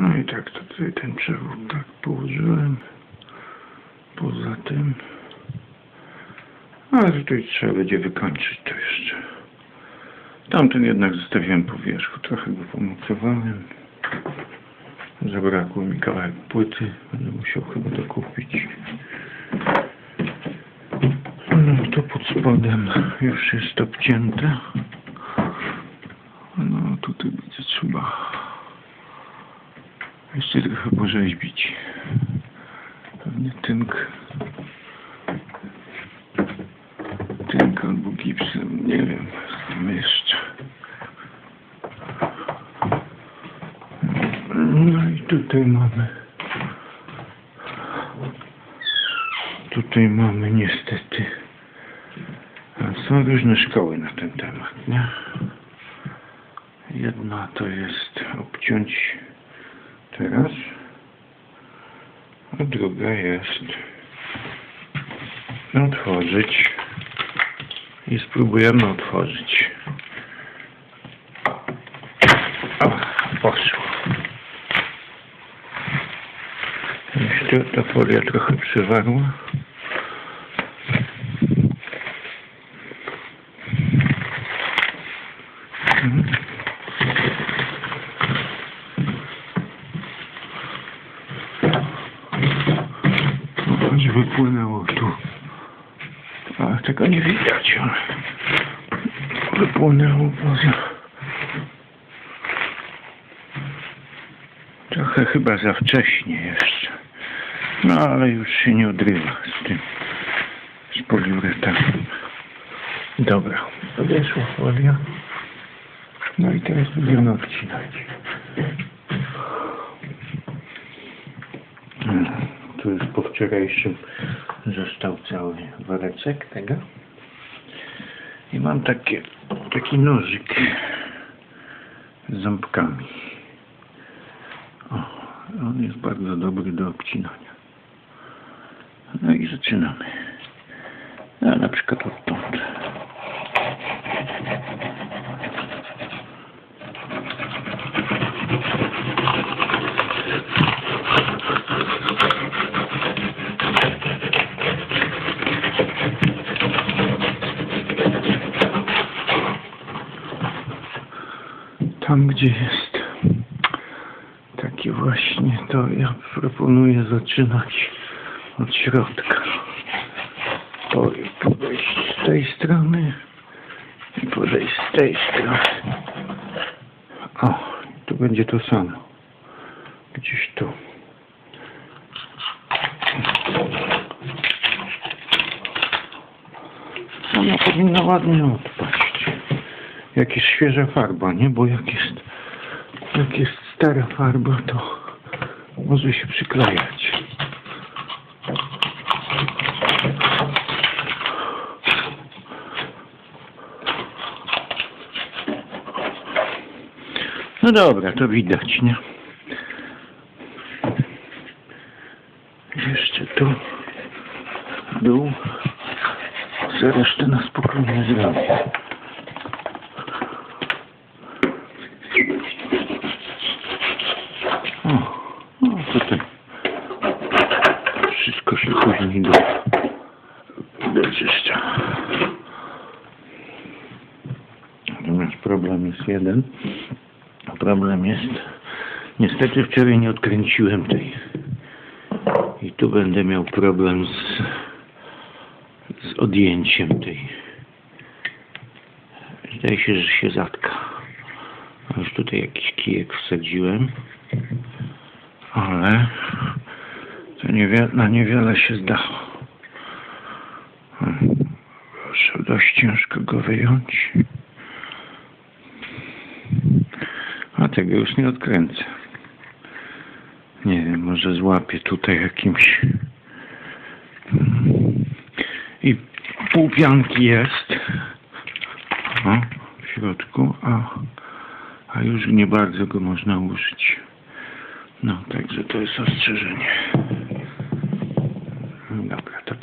No i tak to tutaj ten przewód tak położyłem. Poza tym. Ale tutaj trzeba będzie wykończyć to jeszcze. Tamten jednak zostawiłem po wierzchu. Trochę go pomocowałem. Zabrakło mi kawałek płyty. Będę musiał chyba dokupić. No to pod spodem już jest obcięte. No tutaj będzie trzeba jeszcze trochę porzeźbić. Pewnie tynk. Tynk albo gipsem, nie wiem, z tym jeszcze. No i tutaj mamy. Tutaj mamy niestety. Są różne szkoły na ten temat, nie? Jedna to jest obciąć teraz, a druga jest otworzyć i spróbujemy otworzyć. O, poszło. Jeszcze ta folia trochę przywarła. Choć wypłynęło tu. A tego nie widać, ale wypłynęło poza. Trochę chyba za wcześnie jeszcze. No ale już się nie odrywa z tym. Z poliuretanem. Dobra, podeszła folia. No i teraz będziemy odcinać. Już po wczorajszym został cały woreczek tego. I mam takie, taki nożyk z ząbkami. O, on jest bardzo dobry do obcinania. No i zaczynamy. A na przykład odtąd. Tam, gdzie jest taki właśnie, to ja proponuję zaczynać od środka. Po- Podejść z tej strony i podejść z tej strony. O, tu będzie to samo. Gdzieś tu. Ona powinna ładnie odpaść. Jak jest świeża farba, nie? Bo jak jest, jak jest stara farba, to może się przyklejać. No dobra, to widać, nie? Jeszcze tu dół. Resztę na spokojnie zrobię. O, no tutaj się później do, doczyszcza. Natomiast problem jest jeden. Problem jest, niestety wczoraj nie odkręciłem tej. I tu będę miał problem z, z odjęciem tej. Zdaje się, że się zatka. Już tutaj jakiś kijek wsadziłem. Ale na niewiele się zdało. Hmm. Proszę, dość ciężko go wyjąć. A tego już nie odkręcę. Nie wiem, może złapię tutaj jakimś. I pół pianki jest. O, w środku, a, a już nie bardzo go można użyć. No, także to jest ostrzeżenie. Obrigado,